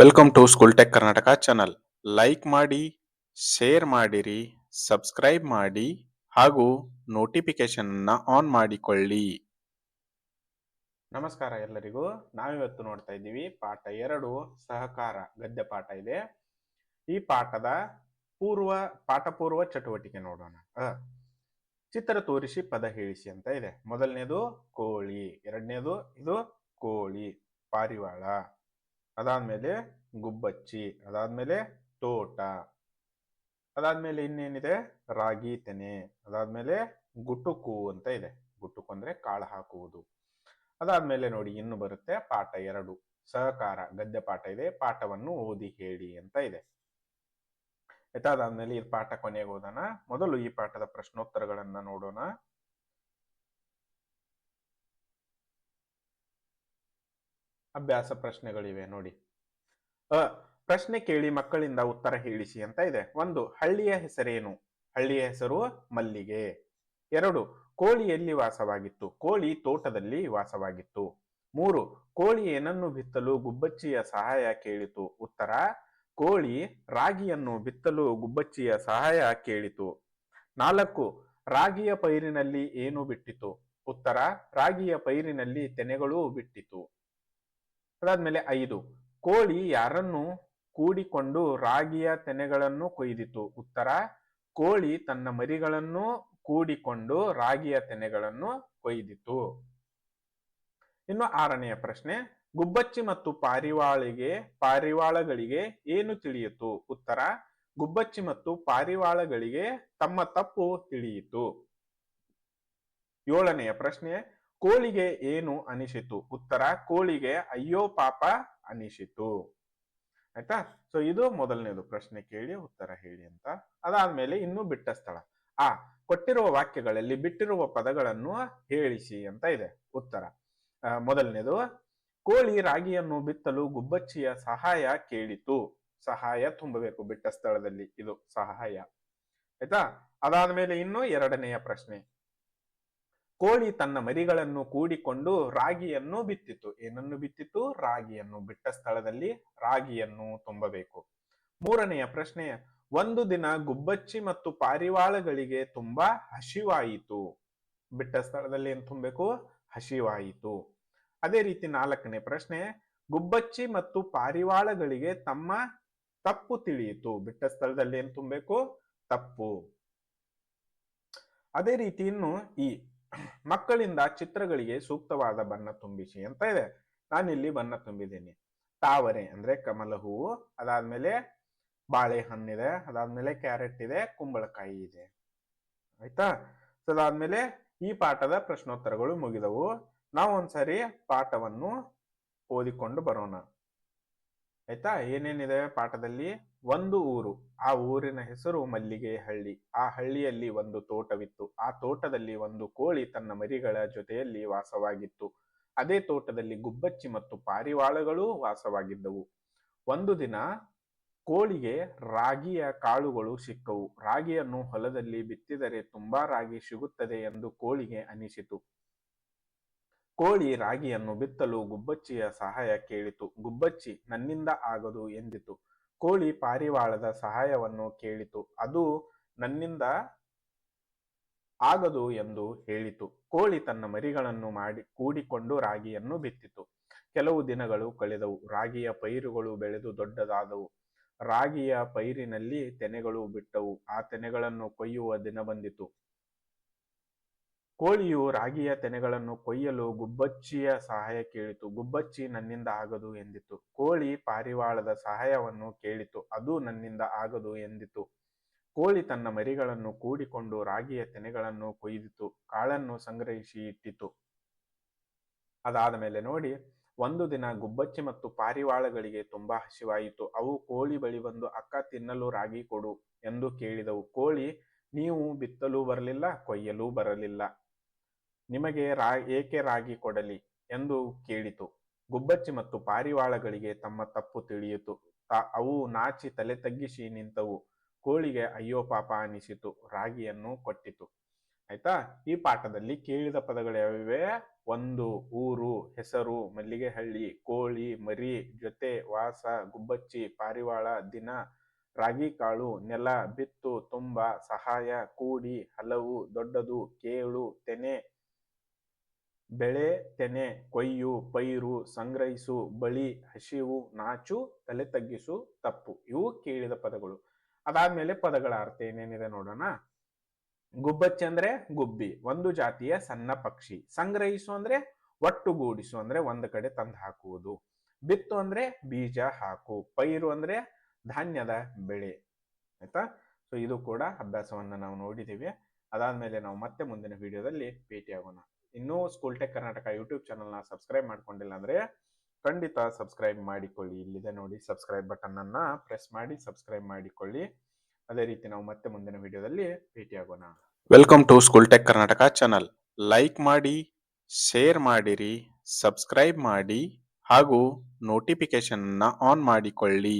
Welcome to school tech Karnataka channel like ಮಾಡಿ share ಮಾಡಿರಿ subscribe ಮಾಡಿ, ಹಾಗೂ ನೋಟಿಫಿಕೇಶನ್ ಆನ್ ಮಾಡಿಕೊಳ್ಳಿ. ನಮಸ್ಕಾರ ಎಲ್ಲರಿಗೂ. ನಾವಿವತ್ತು ನೋಡ್ತಾ ಇದ್ದೀವಿ ಪಾಠ ಎರಡು, ಸಹಕಾರ, ಗದ್ಯ ಪಾಠ ಇದೆ. ಈ ಪಾಠದ ಪೂರ್ವ ಪಾಠ ಪೂರ್ವ ಚಟುವಟಿಕೆ ನೋಡೋಣ. ಚಿತ್ರ ತೋರಿಸಿ, ಪದ ಹೇಳಿಸಿ ಅಂತ ಇದೆ. ಮೊದಲನೇದು ಕೋಳಿ, ಎರಡನೇದು ಇದು ಕೋಳಿ, ಪಾರಿವಾಳ. ಅದಾದ್ಮೇಲೆ ಗುಬ್ಬಚ್ಚಿ, ಅದಾದ್ಮೇಲೆ ತೋಟ, ಅದಾದ್ಮೇಲೆ ಇನ್ನೇನಿದೆ? ರಾಗಿ ತೆನೆ, ಅದಾದ್ಮೇಲೆ ಗುಟುಕು ಅಂತ ಇದೆ. ಗುಟುಕು ಅಂದ್ರೆ ಕಾಳು ಹಾಕುವುದು. ಅದಾದ್ಮೇಲೆ ನೋಡಿ, ಇನ್ನು ಬರುತ್ತೆ ಪಾಠ ಎರಡು. ಸಹಕಾರ, ಗದ್ಯ ಪಾಠ ಇದೆ. ಪಾಠವನ್ನು ಓದಿ ಹೇಳಿ ಅಂತ ಇದೆ. ಆಯ್ತಾ? ಅದಾದ್ಮೇಲೆ ಈ ಪಾಠ ಕೊನೆಗೆ ಓದೋಣ ಮೊದಲು ಈ ಪಾಠದ ಪ್ರಶ್ನೋತ್ತರಗಳನ್ನ ನೋಡೋಣ. ಅಭ್ಯಾಸ ಪ್ರಶ್ನೆಗಳಿವೆ ನೋಡಿ. ಅ, ಪ್ರಶ್ನೆ ಕೇಳಿ ಮಕ್ಕಳಿಂದ ಉತ್ತರ ಹೇಳಿಸಿ ಅಂತ ಇದೆ. ಒಂದು, ಹಳ್ಳಿಯ ಹೆಸರೇನು? ಹಳ್ಳಿಯ ಹೆಸರು ಮಲ್ಲಿಗೆ. ಎರಡು, ಕೋಳಿ ಎಲ್ಲಿ ವಾಸವಾಗಿತ್ತು? ಕೋಳಿ ತೋಟದಲ್ಲಿ ವಾಸವಾಗಿತ್ತು. ಮೂರು, ಕೋಳಿ ಏನನ್ನು ಬಿತ್ತಲು ಗುಬ್ಬಚ್ಚಿಯ ಸಹಾಯ ಕೇಳಿತು? ಉತ್ತರ, ಕೋಳಿ ರಾಗಿಯನ್ನು ಬಿತ್ತಲು ಗುಬ್ಬಚ್ಚಿಯ ಸಹಾಯ ಕೇಳಿತು. ನಾಲ್ಕು, ರಾಗಿಯ ಪೈರಿನಲ್ಲಿ ಏನು ಬಿಟ್ಟಿತು? ಉತ್ತರ, ರಾಗಿಯ ಪೈರಿನಲ್ಲಿ ತೆನೆಗಳು ಬಿಟ್ಟಿತು. ಅದಾದ್ಮೇಲೆ ಐದು. ಕೋಳಿ ಯಾರನ್ನು ಕೂಡಿಕೊಂಡು ರಾಗಿಯ ತೆನೆಗಳನ್ನು ಕೊಯ್ದಿತು? ಉತ್ತರ, ಕೋಳಿ ತನ್ನ ಮರಿಗಳನ್ನು ಕೂಡಿಕೊಂಡು ರಾಗಿಯ ತೆನೆಗಳನ್ನು ಕೊಯ್ದಿತು. ಇನ್ನು ಆರನೆಯ ಪ್ರಶ್ನೆ, ಗುಬ್ಬಚ್ಚಿ ಮತ್ತು ಪಾರಿವಾಳಿಗೆ, ಪಾರಿವಾಳಗಳಿಗೆ ಏನು ತಿಳಿಯಿತು? ಉತ್ತರ, ಗುಬ್ಬಚ್ಚಿ ಮತ್ತು ಪಾರಿವಾಳಗಳಿಗೆ ತಮ್ಮ ತಪ್ಪು ತಿಳಿಯಿತು. ಏಳನೆಯ ಪ್ರಶ್ನೆ ಕೋಳಿಗೆ ಏನು ಅನಿಸಿತು? ಉತ್ತರ, ಕೋಳಿಗೆ ಅಯ್ಯೋ ಪಾಪ ಅನಿಸಿತು. ಆಯ್ತಾ? ಸೊ ಇದು ಮೊದಲನೇದು ಪ್ರಶ್ನೆ ಕೇಳಿ ಉತ್ತರ ಹೇಳಿ ಅಂತ. ಅದಾದ್ಮೇಲೆ ಇನ್ನು ಬಿಟ್ಟ ಸ್ಥಳ. ಆ, ಕೊಟ್ಟಿರುವ ವಾಕ್ಯಗಳಲ್ಲಿ ಬಿಟ್ಟಿರುವ ಪದಗಳನ್ನು ಹೇಳಿಸಿ ಅಂತ ಇದೆ ಉತ್ತರ. ಮೊದಲನೇದು, ಕೋಳಿ ರಾಗಿಯನ್ನು ಬಿತ್ತಲು ಗುಬ್ಬಚ್ಚಿಯ ಸಹಾಯ ಕೇಳಿತು. ಸಹಾಯ ತುಂಬಬೇಕು ಬಿಟ್ಟ ಸ್ಥಳದಲ್ಲಿ ಇದು ಸಹಾಯ. ಆಯ್ತಾ? ಅದಾದ್ಮೇಲೆ ಇನ್ನು ಎರಡನೆಯ ಪ್ರಶ್ನೆ. ಕೋಳಿ ತನ್ನ ಮರಿಗಳನ್ನು ಕೂಡಿಕೊಂಡು ರಾಗಿಯನ್ನು ಬಿತ್ತಿತು. ಏನನ್ನು ಬಿತ್ತಿತು? ರಾಗಿಯನ್ನು. ಬಿಟ್ಟ ಸ್ಥಳದಲ್ಲಿ ರಾಗಿಯನ್ನು ತುಂಬಬೇಕು. ಮೂರನೆಯ ಪ್ರಶ್ನೆ, ಒಂದು ದಿನ ಗುಬ್ಬಚ್ಚಿ ಮತ್ತು ಪಾರಿವಾಳಗಳಿಗೆ ತುಂಬಾ ಹಸಿವಾಯಿತು. ಬಿಟ್ಟ ಸ್ಥಳದಲ್ಲಿ ಏನ್ ತುಂಬಬೇಕು? ಹಸಿವಾಯಿತು. ಅದೇ ರೀತಿ ನಾಲ್ಕನೇ ಪ್ರಶ್ನೆ, ಗುಬ್ಬಚ್ಚಿ ಮತ್ತು ಪಾರಿವಾಳಗಳಿಗೆ ತಮ್ಮ ತಪ್ಪು ತಿಳಿಯಿತು. ಬಿಟ್ಟ ಸ್ಥಳದಲ್ಲಿ ಏನ್ ತುಂಬಬೇಕು? ತಪ್ಪು. ಅದೇ ರೀತಿ ಇನ್ನು ಈ ಮಕ್ಕಳಿಂದ ಚಿತ್ರಗಳಿಗೆ ಸೂಕ್ತವಾದ ಬಣ್ಣ ತುಂಬಿಸಿ ಅಂತ ಇದೆ. ನಾನಿಲ್ಲಿ ಬಣ್ಣ ತುಂಬಿದ್ದೀನಿ. ತಾವರೆ ಅಂದ್ರೆ ಕಮಲ ಹೂವು, ಅದಾದ್ಮೇಲೆ ಬಾಳೆಹಣ್ಣಿದೆ, ಅದಾದ್ಮೇಲೆ ಕ್ಯಾರೆಟ್ ಇದೆ, ಕುಂಬಳಕಾಯಿ ಇದೆ. ಆಯ್ತಾ? ಸೊ ಅದಾದ್ಮೇಲೆ ಈ ಪಾಠದ ಪ್ರಶ್ನೋತ್ತರಗಳು ಮುಗಿದವು. ನಾವು ಒಂದ್ಸರಿ ಪಾಠವನ್ನು ಓದಿಕೊಂಡು ಬರೋಣ. ಆಯ್ತಾ? ಏನೇನಿದೆ ಪಾಠದಲ್ಲಿ? ಒಂದು ಊರು, ಆ ಊರಿನ ಹೆಸರು ಮಲ್ಲಿಗೆ ಹಳ್ಳಿ ಆ ಹಳ್ಳಿಯಲ್ಲಿ ಒಂದು ತೋಟವಿತ್ತು. ಆ ತೋಟದಲ್ಲಿ ಒಂದು ಕೋಳಿ ತನ್ನ ಮರಿಗಳ ಜೊತೆಯಲ್ಲಿ ವಾಸವಾಗಿತ್ತು. ಅದೇ ತೋಟದಲ್ಲಿ ಗುಬ್ಬಚ್ಚಿ ಮತ್ತು ಪಾರಿವಾಳಗಳೂ ವಾಸವಾಗಿದ್ದವು. ಒಂದು ದಿನ ಕೋಳಿಗೆ ರಾಗಿಯ ಕಾಳುಗಳು ಸಿಕ್ಕವು. ರಾಗಿಯನ್ನು ಹೊಲದಲ್ಲಿ ಬಿತ್ತಿದರೆ ತುಂಬಾ ರಾಗಿ ಸಿಗುತ್ತದೆ ಎಂದು ಕೋಳಿಗೆ ಅನಿಸಿತು. ಕೋಳಿ ರಾಗಿಯನ್ನು ಬಿತ್ತಲು ಗುಬ್ಬಚ್ಚಿಯ ಸಹಾಯ ಕೇಳಿತು. ಗುಬ್ಬಚ್ಚಿ ನನ್ನಿಂದ ಆಗದು ಎಂದಿತು. ಕೋಳಿ ಪಾರಿವಾಳದ ಸಹಾಯವನ್ನು ಕೇಳಿತು. ಅದು ನನ್ನಿಂದ ಆಗದು ಎಂದು ಹೇಳಿತು. ಕೋಳಿ ತನ್ನ ಮರಿಗಳನ್ನು ಮಾಡಿ ಕೂಡಿಕೊಂಡು ರಾಗಿಯನ್ನು ಬಿತ್ತಿತು. ಕೆಲವು ದಿನಗಳು ಕಳೆದವು. ರಾಗಿಯ ಪೈರುಗಳು ಬೆಳೆದು ದೊಡ್ಡದಾದವು. ರಾಗಿಯ ಪೈರಿನಲ್ಲಿ ತೆನೆಗಳು ಬಿಟ್ಟವು. ಆ ತೆನೆಗಳನ್ನು ಕೊಯ್ಯುವ ದಿನ ಬಂದಿತು. ಕೋಳಿಯು ರಾಗಿಯ ತೆನೆಗಳನ್ನು ಕೊಯ್ಯಲು ಗುಬ್ಬಚ್ಚಿಯ ಸಹಾಯ ಕೇಳಿತು. ಗುಬ್ಬಚ್ಚಿ ನನ್ನಿಂದ ಆಗದು ಎಂದಿತು. ಕೋಳಿ ಪಾರಿವಾಳದ ಸಹಾಯವನ್ನು ಕೇಳಿತು. ಅದು ನನ್ನಿಂದ ಆಗದು ಎಂದಿತು. ಕೋಳಿ ತನ್ನ ಮರಿಗಳನ್ನು ಕೂಡಿಕೊಂಡು ರಾಗಿಯ ತೆನೆಗಳನ್ನು ಕೊಯ್ದಿತು. ಕಾಳನ್ನು ಸಂಗ್ರಹಿಸಿ ಇಟ್ಟಿತು. ಅದಾದ ಮೇಲೆ ನೋಡಿ, ಒಂದು ದಿನ ಗುಬ್ಬಚ್ಚಿ ಮತ್ತು ಪಾರಿವಾಳಗಳಿಗೆ ತುಂಬಾ ಹಸಿವಾಯಿತು. ಅವು ಕೋಳಿ ಬಳಿ ಬಂದು, ಅಕ್ಕ, ತಿನ್ನಲು ರಾಗಿ ಕೊಡು ಎಂದು ಕೇಳಿದವು. ಕೋಳಿ, ನೀವು ಬಿತ್ತಲು ಬರಲಿಲ್ಲ, ಕೊಯ್ಯಲು ಬರಲಿಲ್ಲ. ನಿಮಗೆ ರಾ, ಏಕೆ ರಾಗಿ ಕೊಡಲಿ ಎಂದು ಕೇಳಿತು. ಗುಬ್ಬಚ್ಚಿ ಮತ್ತು ಪಾರಿವಾಳಗಳಿಗೆ ತಮ್ಮ ತಪ್ಪು ತಿಳಿಯಿತು. ಅವು ನಾಚಿ ತಲೆ ತಗ್ಗಿಸಿ ನಿಂತವು. ಕೋಳಿಗೆ, ಅಯ್ಯೋ ಪಾಪ ಅನಿಸಿತು. ರಾಗಿಯನ್ನು ಕೊಟ್ಟಿತು. ಆಯ್ತಾ? ಈ ಪಾಠದಲ್ಲಿ ಕೇಳಿದ ಪದಗಳು ಯಾವಿವೆ ಒಂದು, ಊರು, ಹೆಸರು, ಮಲ್ಲಿಗೆಹಳ್ಳಿ, ಕೋಳಿ, ಮರಿ, ಜೊತೆ, ವಾಸ, ಗುಬ್ಬಚ್ಚಿ, ಪಾರಿವಾಳ, ದಿನ, ರಾಗಿ ಕಾಳು, ನೆಲ, ಬಿತ್ತು, ತುಂಬ, ಸಹಾಯ, ಕೂಡಿ, ಹಲವು, ದೊಡ್ಡದು, ಕೇಳು, ತೆನೆ ಬೆಳೆ, ತೆನೆ, ಕೊಯ್ಯು, ಪೈರು, ಸಂಗ್ರಹಿಸು, ಬಳಿ, ಹಸಿವು, ನಾಚು, ತಲೆ ತಗ್ಗಿಸು, ತಪ್ಪು ಇವು ಕೇಳಿದ ಪದಗಳು. ಅದಾದ್ಮೇಲೆ ಪದಗಳ ಅರ್ಥ ಏನೇನಿದೆ ನೋಡೋಣ. ಗುಬ್ಬಚ್ಚಿ ಅಂದ್ರೆ ಗುಬ್ಬಿ, ಒಂದು ಜಾತಿಯ ಸಣ್ಣ ಪಕ್ಷಿ. ಸಂಗ್ರಹಿಸು ಅಂದ್ರೆ ಒಟ್ಟುಗೂಡಿಸು, ಅಂದ್ರೆ ಒಂದು ಕಡೆ ತಂದು ಹಾಕುವುದು. ಬಿತ್ತು ಅಂದ್ರೆ ಬೀಜ ಹಾಕು, ಪೈರು ಅಂದ್ರೆ ಧಾನ್ಯದ ಬೆಳೆ. ಆಯ್ತಾ? ಸೊ ಇದು ಕೂಡ ಅಭ್ಯಾಸವನ್ನ ನಾವು ನೋಡಿದ್ದೀವಿ ಅದಾದ್ಮೇಲೆ ನಾವು ಮತ್ತೆ ಮುಂದಿನ ವಿಡಿಯೋದಲ್ಲಿ ಭೇಟಿಯಾಗೋಣ. ಇನ್ನೂ ಸ್ಕೂಲ್ ಟೆಕ್ ಕರ್ನಾಟಕ ಯೂಟ್ಯೂಬ್ ಚಾನಲ್ನ ಸಬ್ಸ್ಕ್ರೈಬ್ ಮಾಡ್ಕೊಂಡಿಲ್ಲ ಅಂದ್ರೆ ಖಂಡಿತ ಸಬ್ಸ್ಕ್ರೈಬ್ ಮಾಡಿಕೊಳ್ಳಿ. ಇಲ್ಲಿದೆ ನೋಡಿ ಸಬ್ಸ್ಕ್ರೈಬ್ ಬಟನ್ ಅನ್ನ ಪ್ರೆಸ್ ಮಾಡಿ ಸಬ್ಸ್ಕ್ರೈಬ್ ಮಾಡಿಕೊಳ್ಳಿ. ಅದೇ ರೀತಿ ನಾವು ಮತ್ತೆ ಮುಂದಿನ ವಿಡಿಯೋದಲ್ಲಿ ಭೇಟಿಯಾಗೋಣ welcome to school tech Karnataka channel like ಮಾಡಿ ಶೇರ್ ಮಾಡಿರಿ ಸಬ್ಸ್ಕ್ರೈಬ್ ಮಾಡಿ ಹಾಗೂ ನೋಟಿಫಿಕೇಶನ್ ಆನ್ ಮಾಡಿಕೊಳ್ಳಿ.